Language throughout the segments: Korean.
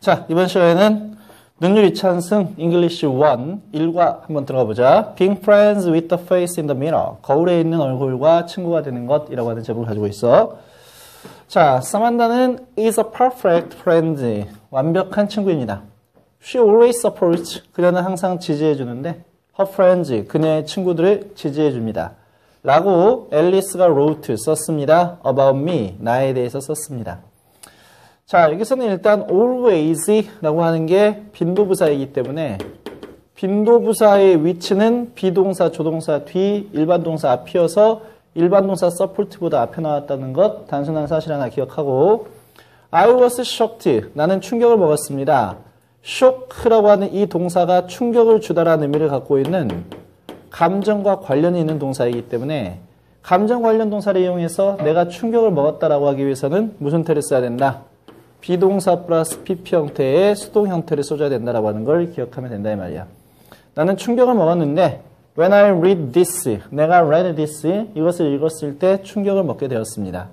자, 이번 시간에는 능률 이찬승 English 1 1과 한번 들어가 보자. Being friends with the face in the mirror. 거울에 있는 얼굴과 친구가 되는 것이라고 하는 제목을 가지고 있어. 자, 사만다는 is a perfect friend. 완벽한 친구입니다. She always supports. 그녀는 항상 지지해 주는데 her friends. 그녀의 친구들을 지지해 줍니다. 라고 앨리스가 wrote 썼습니다. about me. 나에 대해서 썼습니다. 자, 여기서는 일단 always라고 하는 게 빈도부사이기 때문에 빈도부사의 위치는 비동사, 조동사 뒤, 일반 동사 앞이어서 일반 동사 support보다 앞에 나왔다는 것 단순한 사실 하나 기억하고 I was shocked. 나는 충격을 먹었습니다. shock라고 하는 이 동사가 충격을 주다라는 의미를 갖고 있는 감정과 관련이 있는 동사이기 때문에 감정 관련 동사를 이용해서 내가 충격을 먹었다라고 하기 위해서는 무슨 태를 써야 된다? 비동사 플러스 PP 형태의 수동 형태를 써줘야 된다라고 하는 걸 기억하면 된다 이 말이야. 나는 충격을 먹었는데 when I read this, 내가 read this, 이것을 읽었을 때 충격을 먹게 되었습니다.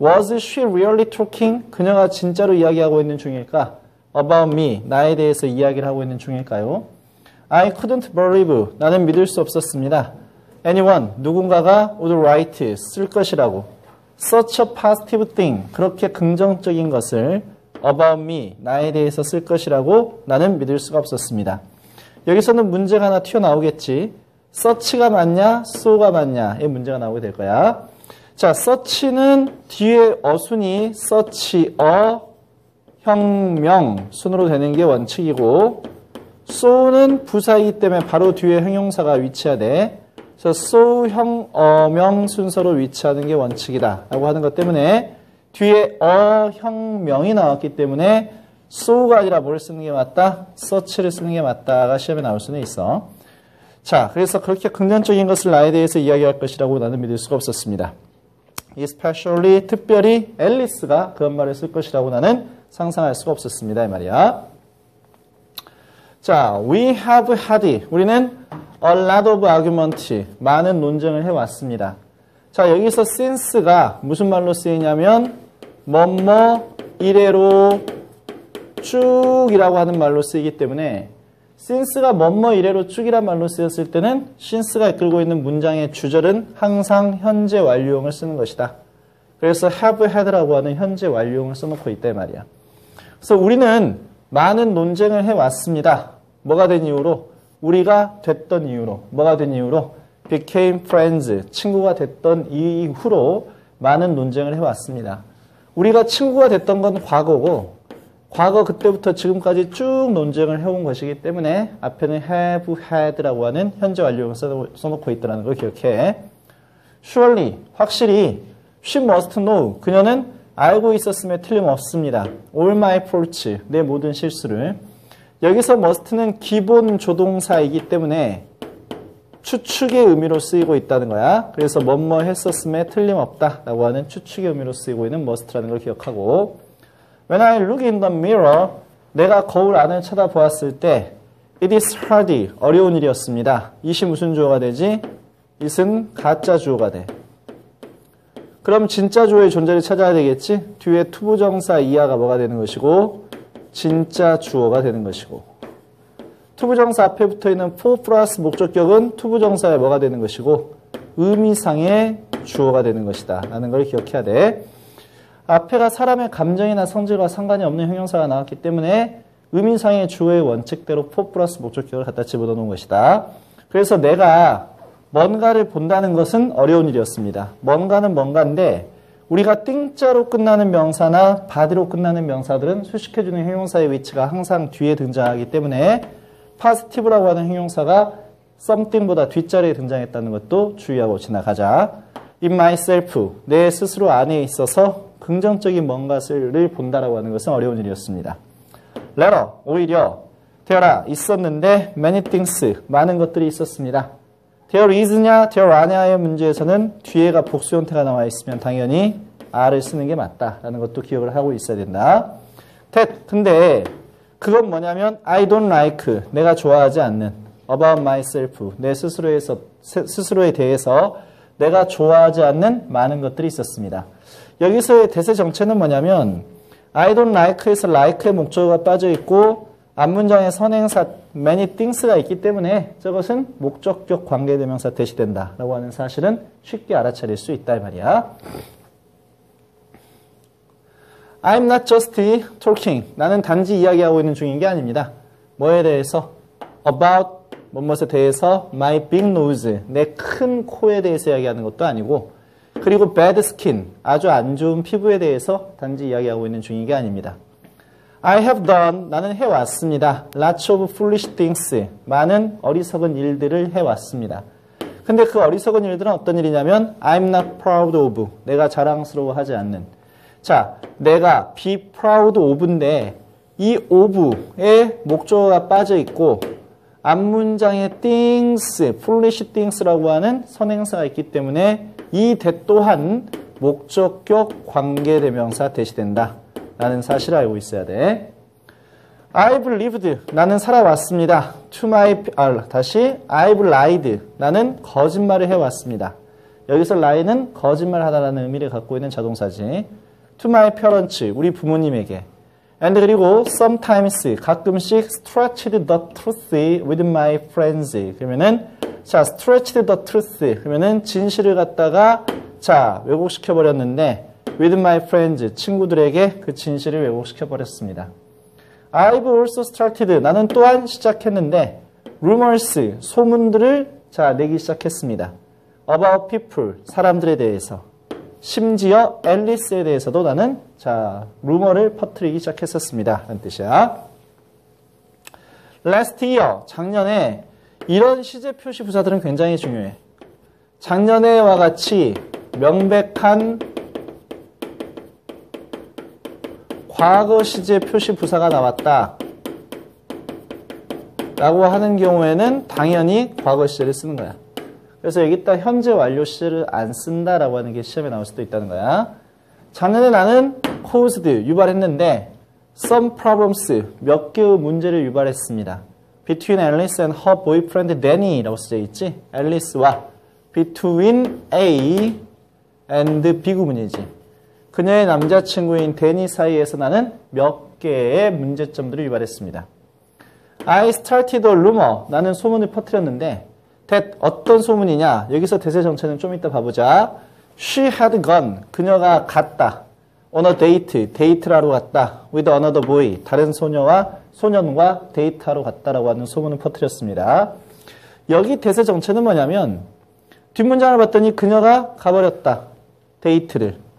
Was she really talking? 그녀가 진짜로 이야기하고 있는 중일까? About me, 나에 대해서 이야기를 하고 있는 중일까요? I couldn't believe, 나는 믿을 수 없었습니다. Anyone, 누군가가 would write, 쓸 것이라고. Such a positive thing, 그렇게 긍정적인 것을 about me, 나에 대해서 쓸 것이라고 나는 믿을 수가 없었습니다. 여기서는 문제가 하나 튀어나오겠지. such가 맞냐, so가 맞냐의 문제가 나오게 될 거야. 자, such는 뒤에 어순이 such a 혁명 순으로 되는 게 원칙이고 so는 부사이기 때문에 바로 뒤에 형용사가 위치하되 그래서 so 형 어 명 순서로 위치하는 게 원칙이다 라고 하는 것 때문에 뒤에 어 혁명이 나왔기 때문에 so가 아니라 뭘 쓰는 게 맞다? such를 쓰는 게 맞다가 시험에 나올 수는 있어. 자, 그래서 그렇게 긍정적인 것을 나에 대해서 이야기할 것이라고 나는 믿을 수가 없었습니다. especially 특별히 앨리스가 그런 말을 쓸 것이라고 나는 상상할 수가 없었습니다. 이 말이야. 자, we have had 우리는 a lot of argument 많은 논쟁을 해왔습니다. 자, 여기서 since가 무슨 말로 쓰이냐면 뭐뭐 이래로 쭉이라고 하는 말로 쓰이기 때문에 since가 뭐뭐 이래로 쭉이란 말로 쓰였을 때는 since가 이끌고 있는 문장의 주절은 항상 현재 완료형을 쓰는 것이다. 그래서 have had라고 하는 현재 완료형을 써놓고 있다 이 말이야. 그래서 우리는 많은 논쟁을 해왔습니다. 뭐가 된 이유로? 우리가 됐던 이유로. 뭐가 된 이유로? became friends. 친구가 됐던 이후로 많은 논쟁을 해왔습니다. 우리가 친구가 됐던 건 과거고 과거 그때부터 지금까지 쭉 논쟁을 해온 것이기 때문에 앞에는 have had라고 하는 현재 완료형을 써놓고 있다는 걸 기억해. surely, 확실히 she must know. 그녀는 알고 있었음에 틀림없습니다. all my faults. 내 모든 실수를. 여기서 must는 기본 조동사이기 때문에 추측의 의미로 쓰이고 있다는 거야. 그래서 뭐뭐 했었음에 틀림없다 라고 하는 추측의 의미로 쓰이고 있는 must라는 걸 기억하고 When I look in the mirror, 내가 거울 안을 쳐다보았을 때 It is hard, 어려운 일이었습니다. it이 무슨 주어가 되지? it은 가짜 주어가 돼. 그럼 진짜 주어의 존재를 찾아야 되겠지? 뒤에 투부정사 이하가 뭐가 되는 것이고 진짜 주어가 되는 것이고 투부정사 앞에 붙어 있는 for 플러스 목적격은 투부정사에 뭐가 되는 것이고 의미상의 주어가 되는 것이다. 라는 걸 기억해야 돼. 앞에가 사람의 감정이나 성질과 상관이 없는 형용사가 나왔기 때문에 의미상의 주어의 원칙대로 for 플러스 목적격을 갖다 집어넣는 것이다. 그래서 내가 뭔가를 본다는 것은 어려운 일이었습니다. 뭔가는 뭔가인데 우리가 띵자로 끝나는 명사나 바디로 끝나는 명사들은 수식해주는 형용사의 위치가 항상 뒤에 등장하기 때문에 파스티브라고 하는 형용사가 something보다 뒷자리에 등장했다는 것도 주의하고 지나가자. in myself, 내 스스로 안에 있어서 긍정적인 뭔가를 본다라고 하는 것은 어려운 일이었습니다. letter, 오히려 되어라 있었는데 many things, 많은 것들이 있었습니다. There is냐, there are냐의 문제에서는 뒤에가 복수 형태가 나와 있으면 당연히 are를 쓰는 게 맞다라는 것도 기억을 하고 있어야 된다. that, 근데 그건 뭐냐면 I don't like, 내가 좋아하지 않는 about myself, 내 스스로에서, 스스로에 대해서 내가 좋아하지 않는 많은 것들이 있었습니다. 여기서의 대세 정체는 뭐냐면 I don't like에서 like의 목적어가 빠져 있고 앞문장에 선행사 many things가 있기 때문에 저것은 목적격 관계대명사 대시된다 라고 하는 사실은 쉽게 알아차릴 수 있다 이 말이야. I'm not just talking. 나는 단지 이야기하고 있는 중인 게 아닙니다. 뭐에 대해서? About 뭐뭇에 대해서 my big nose. 내 큰 코에 대해서 이야기하는 것도 아니고 그리고 bad skin. 아주 안 좋은 피부에 대해서 단지 이야기하고 있는 중인 게 아닙니다. I have done. 나는 해왔습니다. Lots of foolish things. 많은 어리석은 일들을 해왔습니다. 근데 그 어리석은 일들은 어떤 일이냐면 I'm not proud of. 내가 자랑스러워하지 않는 자, 내가 be proud of인데 이 of의 목적어가 빠져 있고 앞문장에 things, foolish things라고 하는 선행사가 있기 때문에 이 대 또한 목적격 관계대명사 대시된다. 라는 사실을 알고 있어야 돼. I've lived. 나는 살아왔습니다. To my, 아, 다시 I've lied. 나는 거짓말을 해왔습니다. 여기서 lie는 거짓말 하다라는 의미를 갖고 있는 자동사지. to my parents, 우리 부모님에게. and 그리고 sometimes, 가끔씩 stretched the truth with my friends. 그러면은, 자, stretched the truth. 그러면은 진실을 갖다가, 자, 왜곡시켜 버렸는데, with my friends, 친구들에게 그 진실을 왜곡시켜 버렸습니다. I've also started. 나는 또한 시작했는데, rumors, 소문들을 자, 내기 시작했습니다. about people, 사람들에 대해서. 심지어 앨리스에 대해서도 나는 자 루머를 퍼뜨리기 시작했었습니다. 라는 뜻이야. last year, 작년에 이런 시제 표시 부사들은 굉장히 중요해. 작년에와 같이 명백한 과거 시제 표시 부사가 나왔다. 라고 하는 경우에는 당연히 과거 시제를 쓰는 거야. 그래서 여기다 현재 완료 시제를 안 쓴다라고 하는 게 시험에 나올 수도 있다는 거야. 작년에 나는 caused 유발했는데 some problems 몇 개의 문제를 유발했습니다. between Alice and her boyfriend Danny라고 쓰여 있지. 앨리스와 between A and B 구문이지. 그녀의 남자친구인 데니 사이에서 나는 몇 개의 문제점들을 유발했습니다. I started a rumor. 나는 소문을 퍼뜨렸는데 that 어떤 소문이냐? 여기서 대세 정체는 좀 이따 봐보자. She had gone. 그녀가 갔다. on a date. 데이트를 하러 갔다. with another boy. 다른 소녀와 소년과 데이트하러 갔다라고 하는 소문을 퍼뜨렸습니다. 여기 대세 정체는 뭐냐면 뒷문장을 봤더니 그녀가 가버렸다. 데이트를.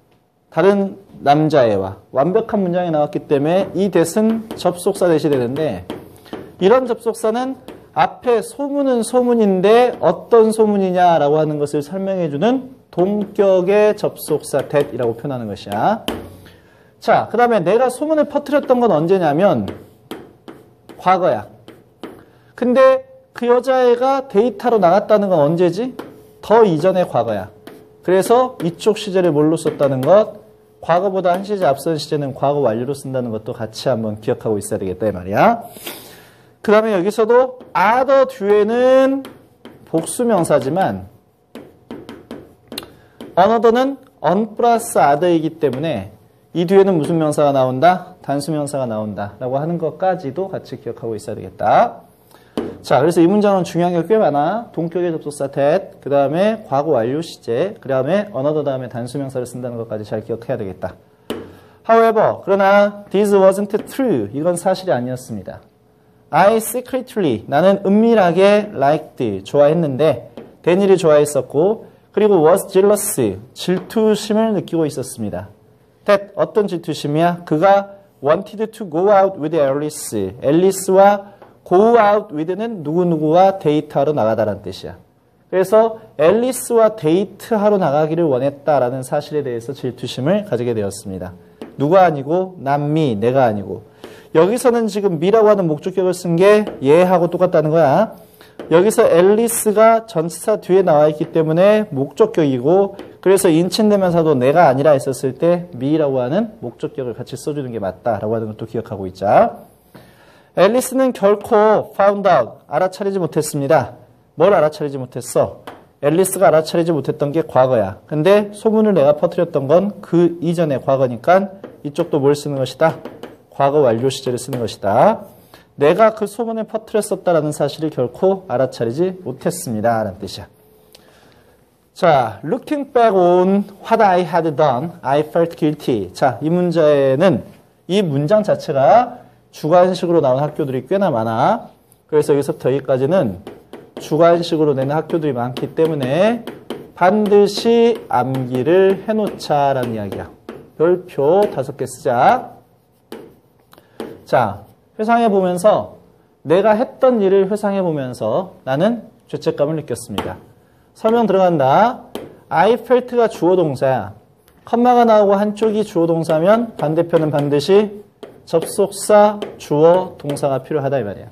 다른 남자애와 완벽한 문장이 나왔기 때문에 이 대은 접속사 대시 되는데 이런 접속사는 앞에 소문은 소문인데 어떤 소문이냐라고 하는 것을 설명해주는 동격의 접속사 that이라고 표현하는 것이야. 자, 그 다음에 내가 소문을 퍼뜨렸던 건 언제냐면 과거야. 근데 그 여자애가 데이터로 나갔다는 건 언제지? 더 이전의 과거야. 그래서 이쪽 시제를 뭘로 썼다는 것, 과거보다 한 시제 앞선 시제는 과거 완료로 쓴다는 것도 같이 한번 기억하고 있어야 되겠다 이 말이야. 그 다음에 여기서도 other 뒤에는 복수명사지만 another는 on 플러스 other이기 때문에 이 뒤에는 무슨 명사가 나온다? 단수명사가 나온다. 라고 하는 것까지도 같이 기억하고 있어야 되겠다. 자, 그래서 이 문장은 중요한 게 꽤 많아. 동격의 접속사 that, 그 다음에 과거 완료 시제, 그 다음에 another 다음에 단수명사를 쓴다는 것까지 잘 기억해야 되겠다. However, 그러나 this wasn't true. 이건 사실이 아니었습니다. I secretly 나는 은밀하게 liked 좋아했는데 데니를 좋아했었고 그리고 was jealous 질투심을 느끼고 있었습니다. that 어떤 질투심이야? 그가 wanted to go out with Alice. 앨리스와 go out with는 누구누구와 데이트하러 나가다라는 뜻이야. 그래서 앨리스와 데이트하러 나가기를 원했다라는 사실에 대해서 질투심을 가지게 되었습니다. 누가 아니고 남미 내가 아니고 여기서는 지금 미라고 하는 목적격을 쓴 게 얘하고 똑같다는 거야. 여기서 앨리스가 전치사 뒤에 나와 있기 때문에 목적격이고 그래서 인칭대명사도 내가 아니라 했었을 때 미라고 하는 목적격을 같이 써주는 게 맞다라고 하는 것도 기억하고 있자. 앨리스는 결코 found out 알아차리지 못했습니다. 뭘 알아차리지 못했어? 앨리스가 알아차리지 못했던 게 과거야. 근데 소문을 내가 퍼뜨렸던 건 그 이전의 과거니까 이쪽도 뭘 쓰는 것이다? 과거 완료 시제를 쓰는 것이다. 내가 그 소문을 퍼뜨렸었다라는 사실을 결코 알아차리지 못했습니다. 라는 뜻이야. 자, looking back on what I had done, I felt guilty. 자, 이 문제는 이 문장 자체가 주관식으로 나온 학교들이 꽤나 많아. 그래서 여기서부터 여기까지는 주관식으로 내는 학교들이 많기 때문에 반드시 암기를 해놓자라는 이야기야. 별표 다섯 개 쓰자. 자, 회상해 보면서 내가 했던 일을 회상해 보면서 나는 죄책감을 느꼈습니다. 설명 들어간다. I felt가 주어 동사야. 컴마가 나오고 한쪽이 주어 동사면 반대편은 반드시 접속사, 주어, 동사가 필요하다 이 말이야.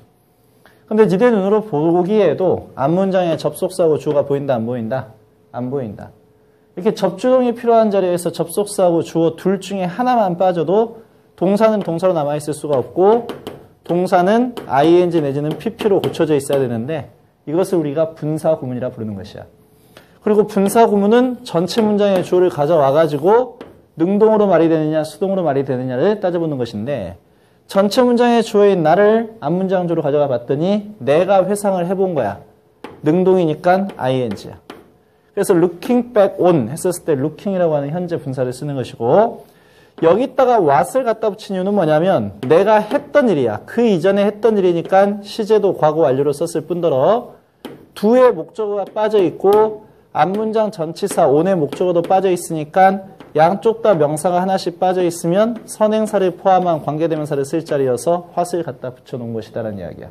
근데 니네 눈으로 보기에도 앞문장에 접속사하고 주어가 보인다 안 보인다? 안 보인다. 이렇게 접주동이 필요한 자리에서 접속사하고 주어 둘 중에 하나만 빠져도 동사는 동사로 남아있을 수가 없고 동사는 ing 내지는 pp로 고쳐져 있어야 되는데 이것을 우리가 분사 구문이라 부르는 것이야. 그리고 분사 구문은 전체 문장의 주어를 가져와 가지고 능동으로 말이 되느냐 수동으로 말이 되느냐를 따져보는 것인데 전체 문장의 주어인 나를 앞문장주로 가져가 봤더니 내가 회상을 해본 거야. 능동이니까 ing야. 그래서 looking back on 했었을 때 looking이라고 하는 현재 분사를 쓰는 것이고 여기다가 what을 갖다 붙인 이유는 뭐냐면 내가 했던 일이야. 그 이전에 했던 일이니까 시제도 과거 완료로 썼을 뿐더러 두의 목적어가 빠져 있고 앞문장 전치사 on의 목적어도 빠져 있으니까 양쪽 다 명사가 하나씩 빠져 있으면 선행사를 포함한 관계대명사를 쓸 자리여서 what을 갖다 붙여놓은 것이다라는 이야기야.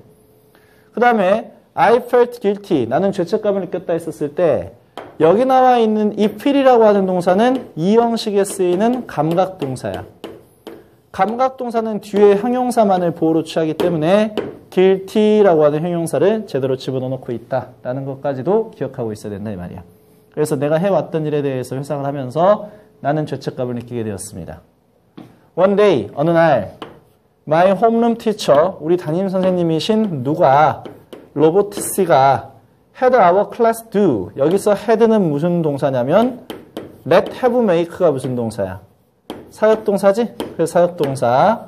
그 다음에 I felt guilty. 나는 죄책감을 느꼈다 했었을 때 여기 나와 있는 이 feel이라고 하는 동사는 이 형식에 쓰이는 감각 동사야. 감각 동사는 뒤에 형용사만을 보호로 취하기 때문에 guilty라고 하는 형용사를 제대로 집어넣고 있다라는 것까지도 기억하고 있어야 된다 이 말이야. 그래서 내가 해왔던 일에 대해서 회상을 하면서 나는 죄책감을 느끼게 되었습니다. One day, 어느 날, my homeroom teacher, 우리 담임 선생님이신 누가, 로보트 씨가 had our class do. 여기서 had는 무슨 동사냐면 let have make가 무슨 동사야? 사역동사지? 그래서 사역동사.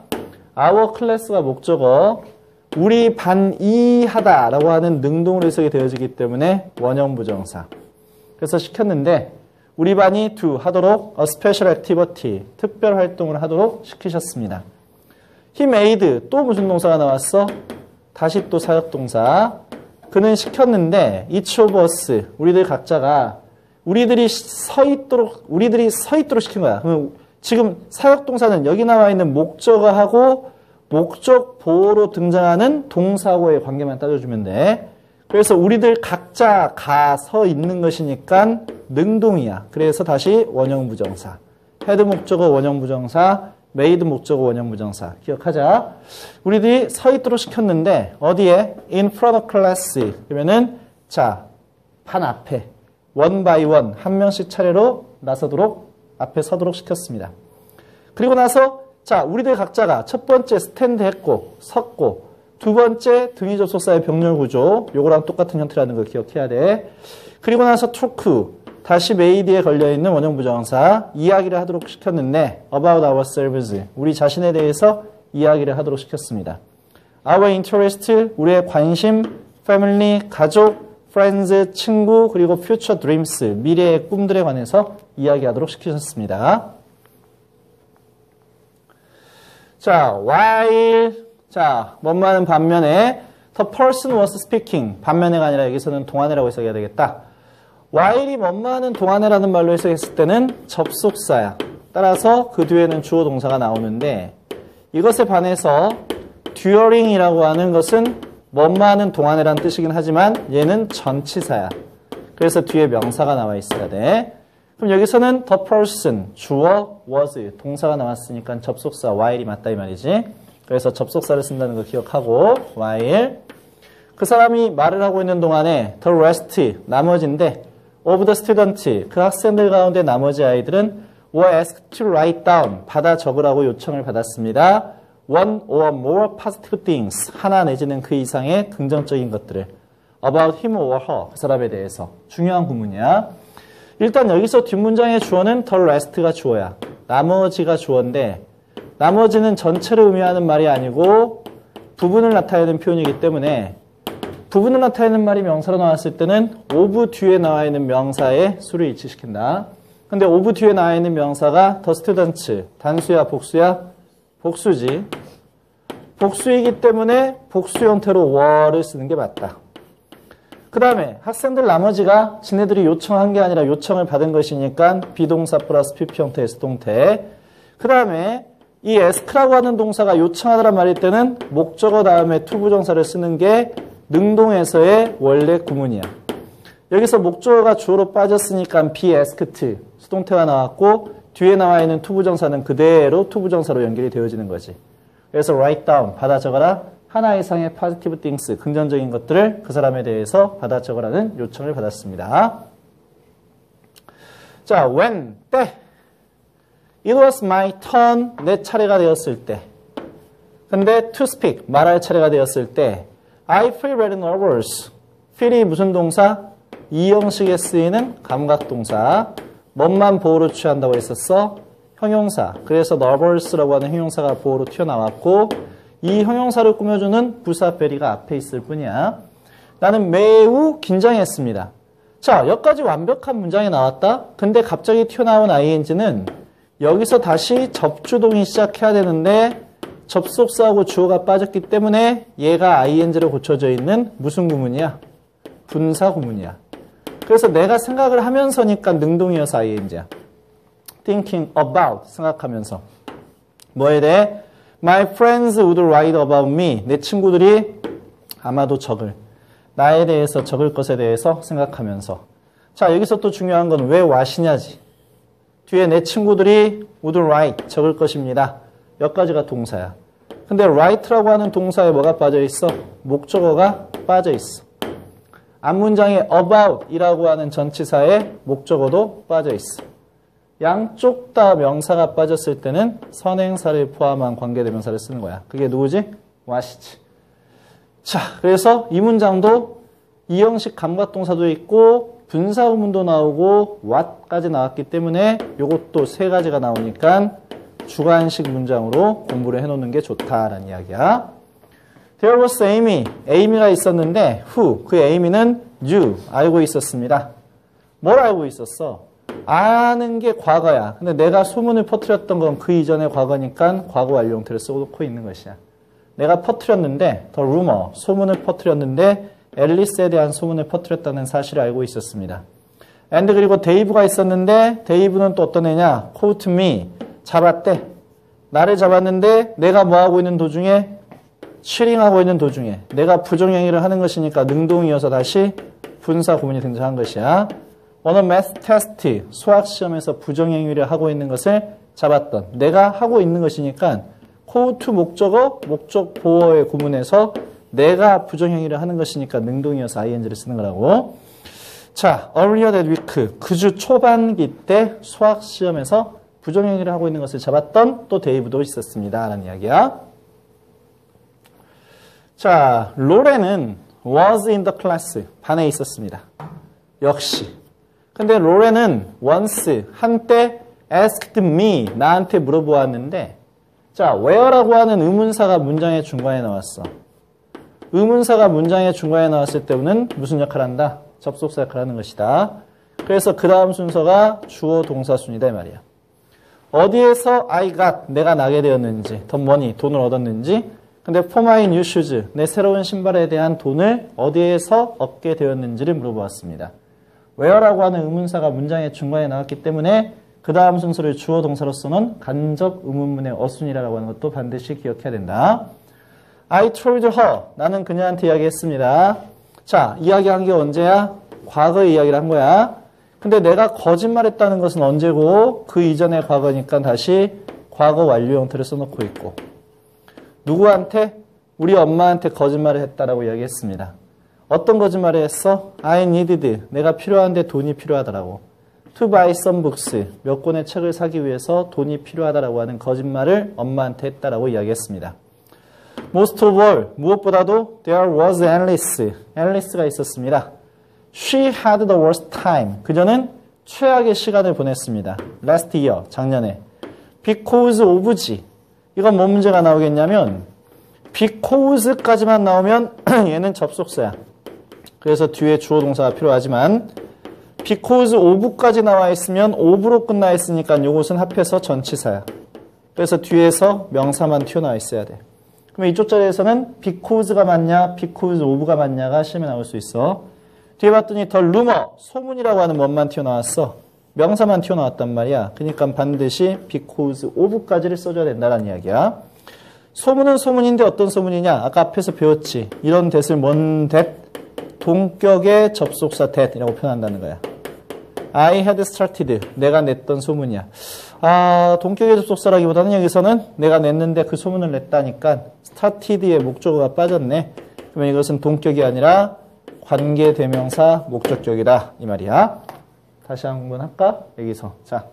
our class가 목적어. 우리 반이 하다라고 하는 능동으로 해석이 되어지기 때문에 원형 부정사. 그래서 시켰는데 우리 반이 do 하도록 a special activity 특별 활동을 하도록 시키셨습니다. he made 또 무슨 동사가 나왔어? 다시 또 사역 동사. 그는 시켰는데 each of us 우리들 각자가 우리들이 서 있도록 우리들이 서 있도록 시킨 거야. 그러면 지금 사역 동사는 여기 나와 있는 목적어하고 목적 보호로 등장하는 동사고의 관계만 따져주면 돼. 그래서 우리들 각자 가서 있는 것이니까 능동이야. 그래서 다시 원형 부정사. 헤드 목적어 원형 부정사, 메이드 목적어 원형 부정사. 기억하자. 우리들이 서 있도록 시켰는데 어디에? in front of class. 그러면은 자, 판 앞에 원 바이 원 한 명씩 차례로 나서도록 앞에 서도록 시켰습니다. 그리고 나서 자, 우리들 각자가 첫 번째 스탠드 했고 섰고 두 번째 등위 접속사의 병렬 구조 요거랑 똑같은 형태라는 걸 기억해야 돼. 그리고 나서 토크 다시 메이드에 걸려있는 원형 부정사 이야기를 하도록 시켰는데 about ourselves 우리 자신에 대해서 이야기를 하도록 시켰습니다. our interest 우리의 관심, family 가족, friends 친구 그리고 future dreams 미래의 꿈들에 관해서 이야기하도록 시키셨습니다. 자, while 자, 뭐뭐하는 반면에 the person was speaking 반면에가 아니라 여기서는 동안이라고 해석해야 되겠다. while이 뭐뭐하는 동안이라는 말로 해석했을 때는 접속사야. 따라서 그 뒤에는 주어 동사가 나오는데 이것에 반해서 during이라고 하는 것은 뭐뭐하는 동안이라는 뜻이긴 하지만 얘는 전치사야. 그래서 뒤에 명사가 나와 있어야 돼. 그럼 여기서는 the person, 주어, was, 동사가 나왔으니까 접속사 while이 맞다 이 말이지. 그래서 접속사를 쓴다는 거 기억하고 while 그 사람이 말을 하고 있는 동안에 the rest, 나머지인데 of the student, 그 학생들 가운데 나머지 아이들은 were asked to write down, 받아 적으라고 요청을 받았습니다. one or more positive things, 하나 내지는 그 이상의 긍정적인 것들을 about him or her, 그 사람에 대해서 중요한 구문이야. 일단 여기서 뒷문장의 주어는 the rest가 주어야. 나머지가 주어인데 나머지는 전체를 의미하는 말이 아니고 부분을 나타내는 표현이기 때문에 부분을 나타내는 말이 명사로 나왔을 때는 오브 뒤에 나와 있는 명사의 수를 일치시킨다. 근데 오브 뒤에 나와 있는 명사가 더 스튜던츠 단수야 복수야 복수지. 복수이기 때문에 복수 형태로 월을 쓰는 게 맞다. 그 다음에 학생들 나머지가 지네들이 요청한 게 아니라 요청을 받은 것이니까 비동사 플러스 PP 형태의 수동태. 그 다음에 이 에스크라고 하는 동사가 요청하다란 말일 때는 목적어 다음에 투부정사를 쓰는 게 능동에서의 원래 구문이야. 여기서 목적어가 주어로 빠졌으니까 be asked 수동태가 나왔고 뒤에 나와 있는 투부정사는 그대로 투부정사로 연결이 되어지는 거지. 그래서 write down 받아 적어라 하나 이상의 positive things 긍정적인 것들을 그 사람에 대해서 받아 적어라는 요청을 받았습니다. 자, when 때 It was my turn 내 차례가 되었을 때 근데 to speak 말할 차례가 되었을 때 I feel very nervous. feel이 무슨 동사? 이 형식에 쓰이는 감각동사. 뭔만 보호로 취한다고 했었어? 형용사. 그래서 nervous라고 하는 형용사가 보호로 튀어나왔고 이 형용사를 꾸며주는 부사 베리가 앞에 있을 뿐이야. 나는 매우 긴장했습니다. 자, 여기까지 완벽한 문장이 나왔다. 근데 갑자기 튀어나온 ing는 여기서 다시 접주동이 시작해야 되는데 접속사하고 주어가 빠졌기 때문에 얘가 ing로 고쳐져 있는 무슨 구문이야? 분사 구문이야. 그래서 내가 생각을 하면서니까 능동이어서 ing야. thinking about 생각하면서 뭐에 대해 my friends would write about me 내 친구들이 아마도 적을 나에 대해서 적을 것에 대해서 생각하면서 자 여기서 또 중요한 건 왜 what이냐지 뒤에 내 친구들이 would write 적을 것입니다 여기까지가 동사야 근데 write라고 하는 동사에 뭐가 빠져 있어? 목적어가 빠져 있어 앞 문장에 about이라고 하는 전치사에 목적어도 빠져 있어 양쪽 다 명사가 빠졌을 때는 선행사를 포함한 관계대명사를 쓰는 거야. 그게 누구지? 와시지. 자, 그래서 이 문장도 이형식 감각동사도 있고 분사 의문도 나오고 what까지 나왔기 때문에 이것도 세 가지가 나오니까 주관식 문장으로 공부를 해놓는 게 좋다라는 이야기야. There was Amy. Amy가 있었는데 who? 그 Amy는 you. 알고 있었습니다. 뭘 알고 있었어? 아는 게 과거야. 근데 내가 소문을 퍼뜨렸던 건 그 이전의 과거니까 과거 완료 형태를 써놓고 있는 것이야. 내가 퍼뜨렸는데 더 루머, 소문을 퍼뜨렸는데 앨리스에 대한 소문을 퍼뜨렸다는 사실을 알고 있었습니다. 앤드 그리고 데이브가 있었는데 데이브는 또 어떤 애냐? 코우트 미 잡았대. 나를 잡았는데 내가 뭐 하고 있는 도중에 치링하고 있는 도중에 내가 부정행위를 하는 것이니까 능동이어서 다시 분사 구문이 등장한 것이야. 어느 매스 테스트 수학 시험에서 부정행위를 하고 있는 것을 잡았던 내가 하고 있는 것이니까 코우투 목적어 목적 보어의 구문에서 내가 부정행위를 하는 것이니까 능동이어서 ing를 쓰는 거라고. 자, earlier that week 그 주 초반기 때 수학 시험에서 부정행위를 하고 있는 것을 잡았던 또 데이브도 있었습니다. 라는 이야기야. 자, 로렌은 was in the class 반에 있었습니다. 역시 근데 로렌은 once 한때 asked me 나한테 물어보았는데 자 where라고 하는 의문사가 문장의 중간에 나왔어. 의문사가 문장의 중간에 나왔을 때는 무슨 역할을 한다? 접속사 역할을 하는 것이다. 그래서 그 다음 순서가 주어 동사 순이다 이 말이야. 어디에서 I got 내가 나게 되었는지 더 머니 돈을 얻었는지 근데 for my new shoes 내 새로운 신발에 대한 돈을 어디에서 얻게 되었는지를 물어보았습니다. where라고 하는 의문사가 문장의 중간에 나왔기 때문에 그 다음 순서를 주어 동사로서는 간접 의문문의 어순이라고 하는 것도 반드시 기억해야 된다. I told her. 나는 그녀한테 이야기했습니다. 자, 이야기한 게 언제야? 과거의 이야기를 한 거야. 근데 내가 거짓말했다는 것은 언제고 그 이전의 과거니까 다시 과거 완료 형태를 써놓고 있고 누구한테? 우리 엄마한테 거짓말을 했다라고 이야기했습니다. 어떤 거짓말을 했어? I needed. 내가 필요한데 돈이 필요하다라고. To buy some books. 몇 권의 책을 사기 위해서 돈이 필요하다라고 하는 거짓말을 엄마한테 했다라고 이야기했습니다. Most of all, 무엇보다도 there was Alice. Alice가 있었습니다. She had the worst time. 그녀는 최악의 시간을 보냈습니다. Last year, 작년에. Because of G. 이건 뭐 문제가 나오겠냐면 because까지만 나오면 얘는 접속사야. 그래서 뒤에 주어 동사가 필요하지만 because of까지 나와 있으면 of로 끝나 있으니까 이것은 합해서 전치사야. 그래서 뒤에서 명사만 튀어나와 있어야 돼. 그러면 이쪽 자리에서는 because가 맞냐, because of가 맞냐가 시험에 나올 수 있어. 뒤에 봤더니 더 루머, 소문이라고 하는 뭔만 튀어나왔어. 명사만 튀어나왔단 말이야. 그러니까 반드시 because of까지를 써줘야 된다는 이야기야. 소문은 소문인데 어떤 소문이냐? 아까 앞에서 배웠지. 이런 대을 뭔 대? 동격의 접속사 that이라고 표현한다는 거야. I had started. 내가 냈던 소문이야. 아, 동격의 접속사라기보다는 여기서는 내가 냈는데 그 소문을 냈다니까 started의 목적어가 빠졌네. 그러면 이것은 동격이 아니라 관계 대명사 목적격이다. 이 말이야. 다시 한 번 할까? 여기서. 자,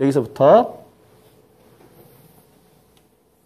여기서부터